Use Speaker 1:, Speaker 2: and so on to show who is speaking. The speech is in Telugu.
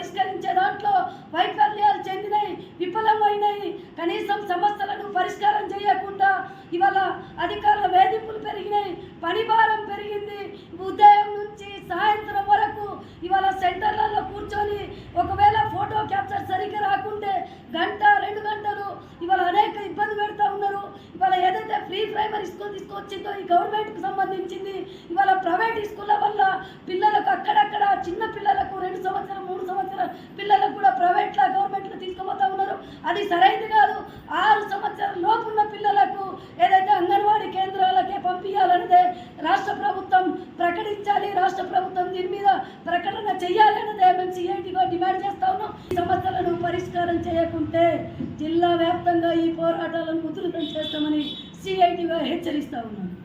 Speaker 1: పరిష్కరించే దాంట్లో వైఫల్యాలు చెందినవి విఫలమైనవి కనీసం సమస్యలను పరిష్కారం చేయకుండా ఇవాళ అధికారుల వేధింపులు పెరిగినాయి పనిభారం పెరిగింది. ఉదయం నుంచి సాయంత్రం వరకు ఇవాళ సెంటర్లలో కూర్చొని ఒకవేళ ఫోటో క్యాప్చర్ సరిగ్గా రాకుంటే గంట రెండు గంటలు ఇవాళ అనేక ఇబ్బంది పెడతా ఉన్నారు. ఇవాళ ఏదైతే ఫ్రీ ప్రైమరీ స్కూల్ తీసుకొచ్చిందో ఈ గవర్నమెంట్కి సంబంధించింది ఇవాళ అది సరైనది కాదు. ఆరు సంవత్సరాల లోపున్న పిల్లలకు ఏదైతే అంగన్వాడీ కేంద్రాలకే పంపించాలన్నదే రాష్ట్ర ప్రభుత్వం ప్రకటించాలి రాష్ట్ర ప్రభుత్వం దీని మీద ప్రకటన చేయాలి అన్నదే మేము సిఐటిగా డిమాండ్ చేస్తా ఉన్నాం. ఈ సమస్యలను పరిష్కారం చేయకుంటే జిల్లా వ్యాప్తంగా ఈ పోరాటాలను ఉధృతం చేస్తామని సిఐటిగా హెచ్చరిస్తా ఉన్నాను.